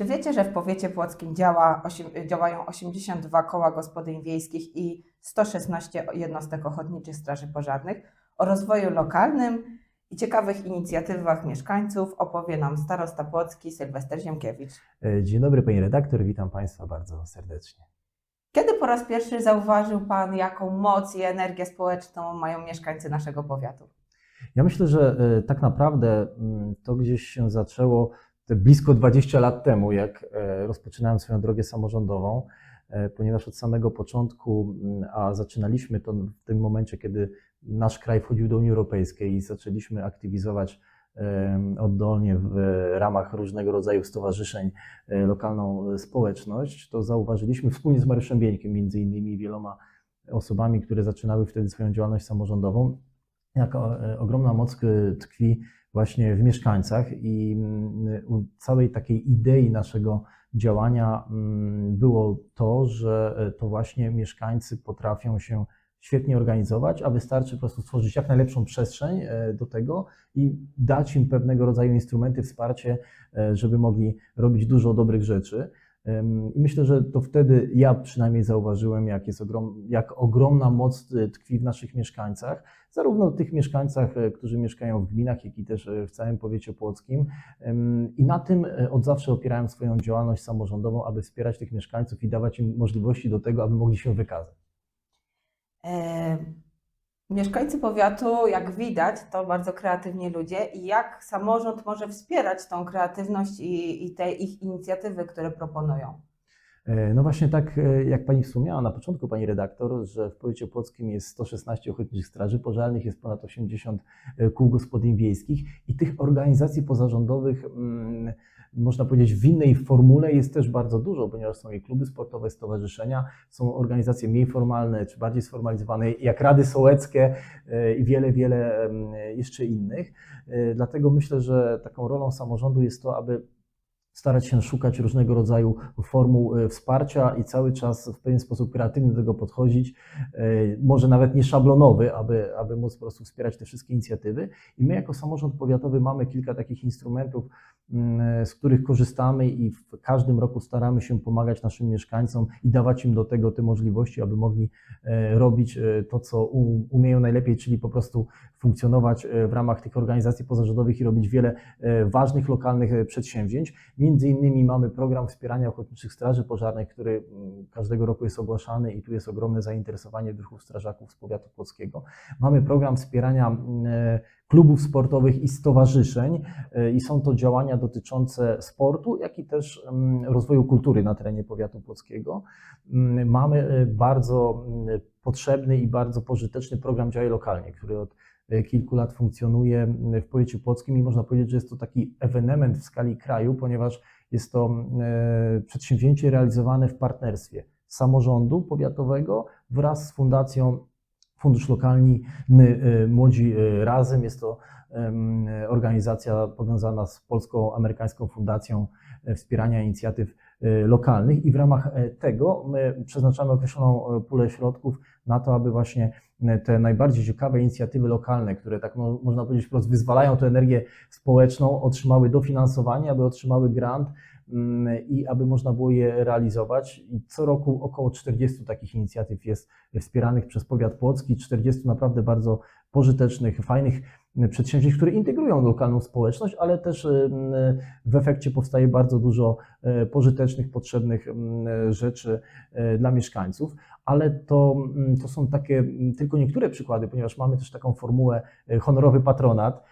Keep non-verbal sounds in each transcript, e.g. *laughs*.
Czy wiecie, że w powiecie płockim działa, działają 82 koła gospodyń wiejskich i 116 jednostek ochotniczych straży pożarnych? O rozwoju lokalnym i ciekawych inicjatywach mieszkańców opowie nam starosta płocki Sylwester Ziemkiewicz. E, Dzień dobry Pani redaktor, witam Państwa bardzo serdecznie. Kiedy po raz pierwszy zauważył Pan, jaką moc i energię społeczną mają mieszkańcy naszego powiatu? Ja myślę, że e, tak naprawdę mm, to gdzieś się zaczęło blisko 20 lat temu, jak e, rozpoczynałem swoją drogę samorządową, e, ponieważ od samego początku, mm, a zaczynaliśmy to w tym momencie, kiedy nasz kraj wchodził do Unii Europejskiej i zaczęliśmy aktywizować oddolnie w ramach różnego rodzaju stowarzyszeń e, lokalną społeczność, to zauważyliśmy wspólnie z Mariuszem Bieńkiem, między innymi wieloma osobami, które zaczynały wtedy swoją działalność samorządową, jak o- e, ogromna moc tkwi właśnie w mieszkańcach i mm, u całej takiej idei naszego działania mm, było to, że e, to właśnie mieszkańcy potrafią się świetnie organizować, a wystarczy po prostu stworzyć jak najlepszą przestrzeń e, do tego i dać im pewnego rodzaju instrumenty, wsparcie, żeby mogli robić dużo dobrych rzeczy. Myślę, że to wtedy ja przynajmniej zauważyłem, jak, jest ogrom, jak ogromna moc e, tkwi w naszych mieszkańcach, zarówno tych mieszkańcach, e, którzy mieszkają w gminach, jak i też e, w całym powiecie płockim. I na tym od zawsze opierałem swoją działalność samorządową, aby wspierać tych mieszkańców i dawać im możliwości do tego, aby mogli się wykazać. Mieszkańcy powiatu, jak widać, to bardzo kreatywni ludzie i jak samorząd może wspierać tą kreatywność i, i te ich inicjatywy, które proponują? E, No właśnie tak, e, jak Pani wspomniała na początku, Pani redaktor, że w powiecie płockim jest 116 ochotniczych straży pożarnych, jest ponad 80 kół gospodyń wiejskich i tych organizacji pozarządowych, mm, można powiedzieć, w innej formule jest też bardzo dużo, ponieważ są i kluby sportowe, stowarzyszenia, są organizacje mniej formalne czy bardziej sformalizowane, jak rady sołeckie e, i wiele, wiele em, jeszcze innych. E, Dlatego myślę, że taką rolą samorządu jest to, aby starać się szukać różnego rodzaju formuł e, wsparcia i cały czas w pewien sposób kreatywny do tego podchodzić, e, może nawet nie szablonowy, aby, aby móc po prostu wspierać te wszystkie inicjatywy. I my jako samorząd powiatowy mamy kilka takich instrumentów, z których korzystamy i w każdym roku staramy się pomagać naszym mieszkańcom i dawać im do tego te możliwości, aby mogli e, robić e, to, co umieją najlepiej, czyli po prostu funkcjonować e, w ramach tych organizacji pozarządowych i robić wiele ważnych lokalnych przedsięwzięć. Między innymi mamy program wspierania ochotniczych straży pożarnych, który mm, każdego roku jest ogłaszany i tu jest ogromne zainteresowanie druhów strażaków z powiatu płockiego. Mamy program wspierania mm, klubów sportowych i stowarzyszeń e, i są to działania dotyczące sportu, jak i też mm, rozwoju kultury na terenie powiatu płockiego. Mm, Mamy e, bardzo mm, potrzebny i bardzo pożyteczny program Działaj Lokalnie, który od e, kilku lat funkcjonuje w powiecie płockim i można powiedzieć, że jest to taki ewenement w skali kraju, ponieważ jest to przedsięwzięcie realizowane w partnerstwie samorządu powiatowego wraz z Fundacją Fundusz Lokalny e, Młodzi e, Razem. Jest to organizacja powiązana z Polską Amerykańską Fundacją e, Wspierania Inicjatyw e, Lokalnych i w ramach e, tego my przeznaczamy określoną pulę środków na to, aby właśnie te najbardziej ciekawe inicjatywy lokalne, które tak mo- można powiedzieć wprost wyzwalają tę energię społeczną, otrzymały dofinansowanie, aby otrzymały grant i aby można było je realizować. I co roku około 40 takich inicjatyw jest wspieranych przez powiat płocki, 40 naprawdę bardzo pożytecznych, fajnych przedsięwzięć, które integrują lokalną społeczność, ale też em, w efekcie powstaje bardzo dużo e, pożytecznych, potrzebnych rzeczy e, dla mieszkańców. Ale to, mm, to są takie mm, tylko niektóre przykłady, ponieważ mamy też taką formułę honorowy patronat,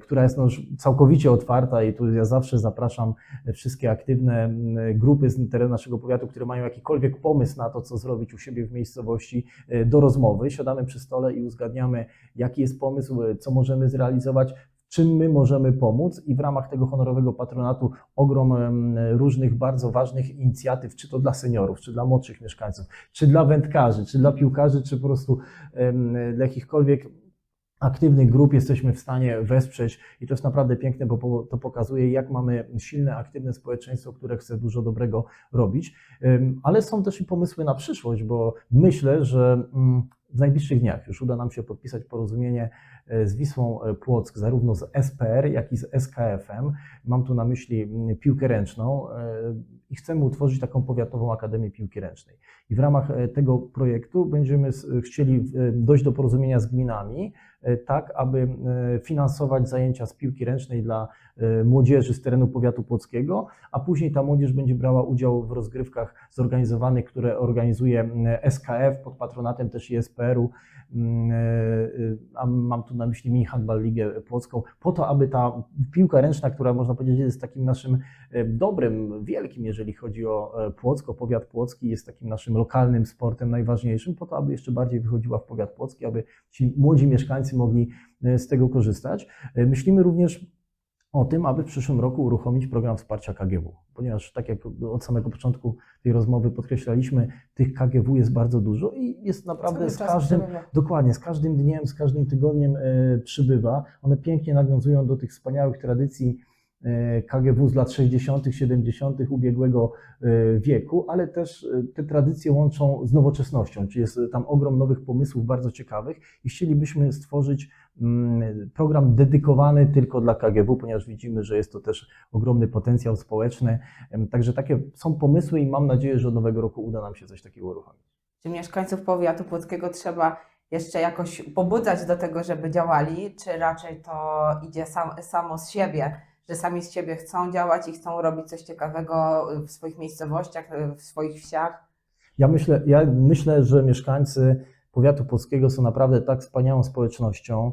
która jest no już całkowicie otwarta i tu ja zawsze zapraszam wszystkie aktywne grupy z terenu naszego powiatu, które mają jakikolwiek pomysł na to, co zrobić u siebie w miejscowości, e, do rozmowy. Siadamy przy stole i uzgadniamy, jaki jest pomysł, e, co możemy zrealizować, czym my możemy pomóc i w ramach tego honorowego patronatu ogrom różnych bardzo ważnych inicjatyw, czy to dla seniorów, czy dla młodszych mieszkańców, czy dla wędkarzy, czy dla piłkarzy, czy po prostu dla jakichkolwiek aktywnych grup jesteśmy w stanie wesprzeć i to jest naprawdę piękne, bo to pokazuje, jak mamy silne, aktywne społeczeństwo, które chce dużo dobrego robić. Ale są też i pomysły na przyszłość, bo myślę, że mm, w najbliższych dniach już uda nam się podpisać porozumienie z Wisłą e, Płock, zarówno z SPR, jak i z SKF-em. Mam tu na myśli mm, piłkę ręczną e, i chcemy utworzyć taką powiatową Akademię Piłki Ręcznej. I w ramach e, tego projektu będziemy chcieli e, dojść do porozumienia z gminami, e, tak aby e, finansować zajęcia z piłki ręcznej dla e, młodzieży z terenu powiatu płockiego, a później ta młodzież będzie brała udział w rozgrywkach zorganizowanych, które organizuje SKF pod patronatem też i SPR-u, e, e, a mam tu na myśli mini handball ligę płocką, po to, aby ta piłka ręczna, która można powiedzieć jest takim naszym e, dobrem wielkim, jeżeli chodzi o e, Płock, o powiat płocki, jest takim naszym lokalnym sportem najważniejszym, po to, aby jeszcze bardziej wychodziła w powiat płocki, aby ci młodzi mieszkańcy mogli e, z tego korzystać. Myślimy również o tym, aby w przyszłym roku uruchomić program wsparcia KGW, ponieważ tak jak od samego początku tej rozmowy podkreślaliśmy, tych KGW jest bardzo dużo i jest naprawdę z każdym, przybywa. Dokładnie, z każdym dniem, z każdym tygodniem e, przybywa. One pięknie nawiązują do tych wspaniałych tradycji KGW z lat 60., 70. ubiegłego e, wieku, ale też e, te tradycje łączą z nowoczesnością, czyli jest tam ogrom nowych pomysłów bardzo ciekawych i chcielibyśmy stworzyć mm, program dedykowany tylko dla KGW, ponieważ widzimy, że jest to też ogromny potencjał społeczny. Także takie są pomysły i mam nadzieję, że od nowego roku uda nam się coś takiego uruchomić. Czy mieszkańców powiatu płockiego trzeba jeszcze jakoś pobudzać do tego, żeby działali, czy raczej to idzie sam, samo z siebie, że sami z siebie chcą działać i chcą robić coś ciekawego w swoich miejscowościach, w swoich wsiach? Ja myślę, ja myślę, że mieszkańcy powiatu polskiego są naprawdę tak wspaniałą społecznością,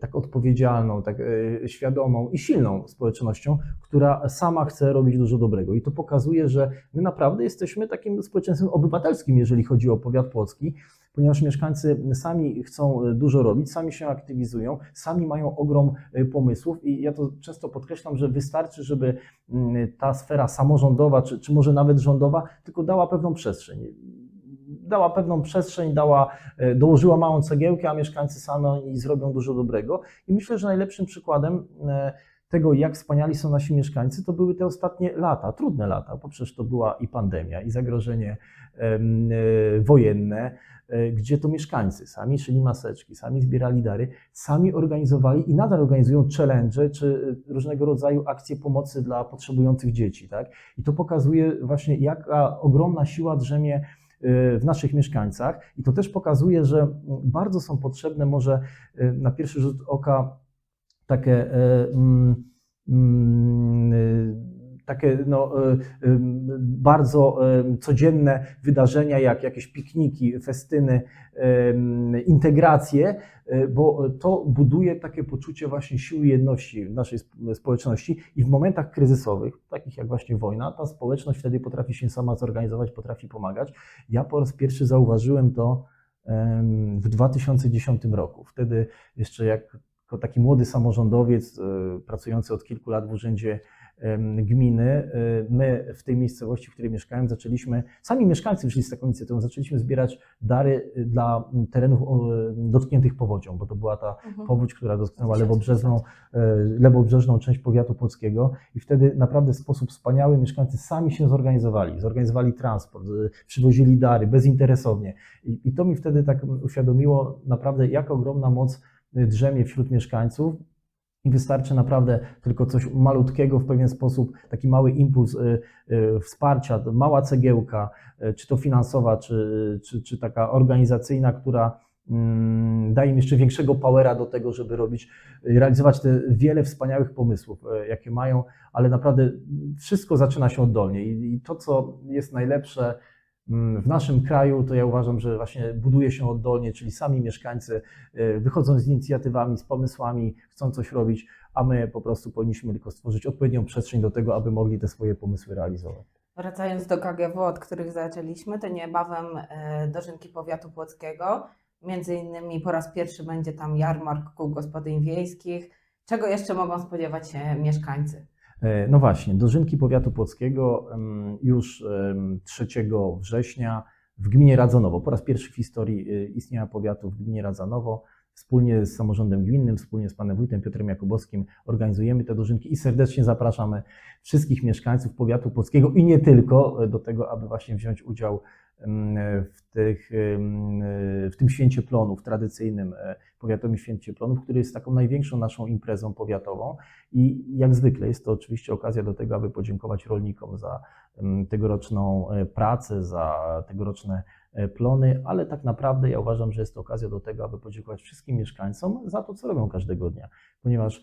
tak odpowiedzialną, tak e, świadomą i silną społecznością, która sama chce robić dużo dobrego. I to pokazuje, że my naprawdę jesteśmy takim społeczeństwem obywatelskim, jeżeli chodzi o powiat płocki, ponieważ mieszkańcy sami chcą e, dużo robić, sami się aktywizują, sami mają ogrom e, pomysłów i ja to często podkreślam, że wystarczy, żeby mm, ta sfera samorządowa, czy, czy może nawet rządowa, tylko dała pewną przestrzeń dała pewną przestrzeń, dała, e, dołożyła małą cegiełkę, a mieszkańcy sami zrobią dużo dobrego. I myślę, że najlepszym przykładem e, tego, jak wspaniali są nasi mieszkańcy, to były te ostatnie lata, trudne lata, bo przecież to była i pandemia, i zagrożenie e, wojenne, gdzie to mieszkańcy sami szyli maseczki, sami zbierali dary, sami organizowali i nadal organizują challenge czy różnego rodzaju akcje pomocy dla potrzebujących dzieci. Tak? I to pokazuje właśnie, jaka ogromna siła drzemie w naszych mieszkańcach. I to też pokazuje, że bardzo są potrzebne może e, na pierwszy rzut oka takie e, mm, mm, takie no, e, bardzo codzienne wydarzenia, jak jakieś pikniki, festyny, integracje, e, bo to buduje takie poczucie właśnie siły jedności w naszej sp- społeczności i w momentach kryzysowych, takich jak właśnie wojna, ta społeczność wtedy potrafi się sama zorganizować, potrafi pomagać. Ja po raz pierwszy zauważyłem to w 2010 roku. Wtedy jeszcze jak jako taki młody samorządowiec, e, pracujący od kilku lat w urzędzie gminy, e, my w tej miejscowości, w której mieszkałem, zaczęliśmy, sami mieszkańcy wyszli z taką inicjatywą, zaczęliśmy zbierać dary e, dla terenów dotkniętych powodzią, bo to była ta powódź, która dotknęła lewobrzeżną, lewobrzeżną część powiatu płockiego i wtedy naprawdę w sposób wspaniały mieszkańcy sami się zorganizowali, zorganizowali transport, przywozili dary bezinteresownie i, i to mi wtedy tak uświadomiło naprawdę, jak ogromna moc drzemie wśród mieszkańców i wystarczy naprawdę tylko coś malutkiego w pewien sposób, taki mały impuls y, y, wsparcia, mała cegiełka, y, czy to finansowa, czy, czy, czy taka organizacyjna, która mm, daje im jeszcze większego powera do tego, żeby robić, realizować te wiele wspaniałych pomysłów, jakie mają, ale naprawdę wszystko zaczyna się oddolnie i, to, co jest najlepsze w naszym kraju, to ja uważam, że właśnie buduje się oddolnie, czyli sami mieszkańcy y, wychodzą z inicjatywami, z pomysłami, chcą coś robić, a my po prostu powinniśmy tylko stworzyć odpowiednią przestrzeń do tego, aby mogli te swoje pomysły realizować. Wracając do KGW, od których zaczęliśmy, to niebawem e, dożynki powiatu płockiego. Między innymi po raz pierwszy będzie tam jarmark kół gospodyń wiejskich. Czego jeszcze mogą spodziewać się mieszkańcy? E, No właśnie, dożynki powiatu płockiego już em, 3 września w gminie Radzanowo. Po raz pierwszy w historii e, istnienia powiatu w gminie Radzanowo wspólnie z samorządem gminnym, wspólnie z panem wójtem Piotrem Jakubowskim organizujemy te dożynki i serdecznie zapraszamy wszystkich mieszkańców powiatu płockiego i nie tylko do tego, aby właśnie wziąć udział w, tych, w tym święcie plonów, tradycyjnym e, powiatowym święcie plonów, który jest taką największą naszą imprezą powiatową. I jak zwykle jest to oczywiście okazja do tego, aby podziękować rolnikom za tegoroczną e, pracę, za tegoroczne e, plony, ale tak naprawdę ja uważam, że jest to okazja do tego, aby podziękować wszystkim mieszkańcom za to, co robią każdego dnia, ponieważ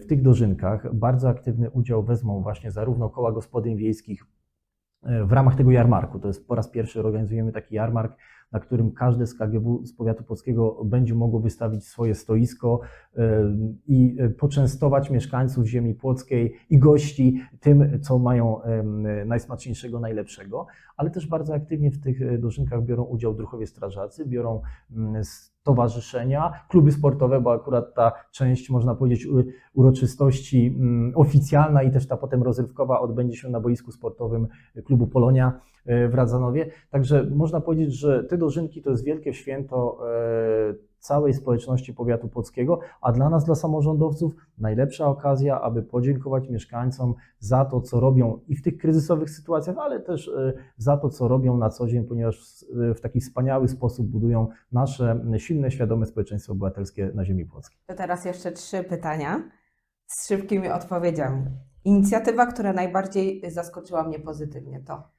w tych dożynkach bardzo aktywny udział wezmą właśnie zarówno koła gospodyń wiejskich w ramach tego jarmarku. To jest po raz pierwszy organizujemy taki jarmark, na którym każde z KGW z powiatu polskiego będzie mogło wystawić swoje stoisko e, i e, poczęstować mieszkańców ziemi płockiej i gości tym, co mają najsmaczniejszego, najlepszego, ale też bardzo aktywnie w tych e, dożynkach biorą udział druhowie strażacy, biorą mm, stowarzyszenia, kluby sportowe, bo akurat ta część, można powiedzieć, uroczystości mm, oficjalna i też ta potem rozrywkowa odbędzie się na boisku sportowym klubu Polonia e, w Radzanowie. Także można powiedzieć, że te dożynki to jest wielkie święto e, całej społeczności powiatu płockiego, a dla nas, dla samorządowców, najlepsza okazja, aby podziękować mieszkańcom za to, co robią i w tych kryzysowych sytuacjach, ale też e, za to, co robią na co dzień, ponieważ w- w taki wspaniały sposób budują nasze silne, świadome społeczeństwo obywatelskie na ziemi płockiej. To teraz jeszcze trzy pytania z szybkimi odpowiedziami. Inicjatywa, która najbardziej zaskoczyła mnie pozytywnie, to E,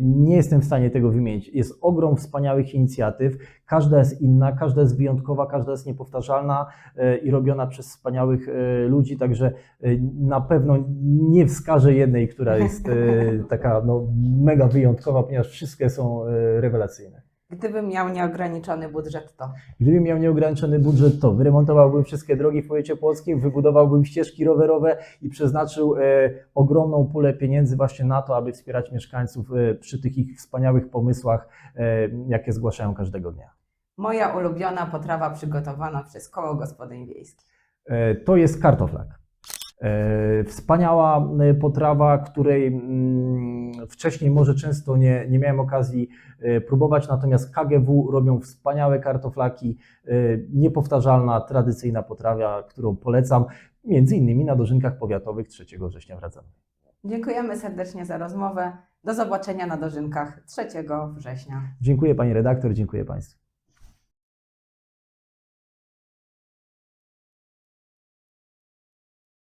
Nie jestem w stanie tego wymienić. Jest ogrom wspaniałych inicjatyw. Każda jest inna, każda jest wyjątkowa, każda jest niepowtarzalna e, i robiona przez wspaniałych e, ludzi. Także e, na pewno nie wskażę jednej, która jest e, *laughs* taka no, mega wyjątkowa, ponieważ wszystkie są e, rewelacyjne. Gdybym miał nieograniczony budżet, to Gdybym miał nieograniczony budżet, to wyremontowałbym wszystkie drogi w powiecie płockim, wybudowałbym ścieżki rowerowe i przeznaczył e, ogromną pulę pieniędzy właśnie na to, aby wspierać mieszkańców e, przy tych ich wspaniałych pomysłach, e, jakie zgłaszają każdego dnia. moja ulubiona potrawa przygotowana przez koło gospodyń wiejskich. E, to jest kartoflak. E, Wspaniała e, potrawa, której mm, wcześniej może często nie, nie miałem okazji e, próbować, natomiast KGW robią wspaniałe kartoflaki, niepowtarzalna, tradycyjna potrawa, którą polecam, między innymi na dożynkach powiatowych 3 września w. Dziękujemy serdecznie za rozmowę. Do zobaczenia na dożynkach 3 września. Dziękuję Pani redaktor, dziękuję Państwu.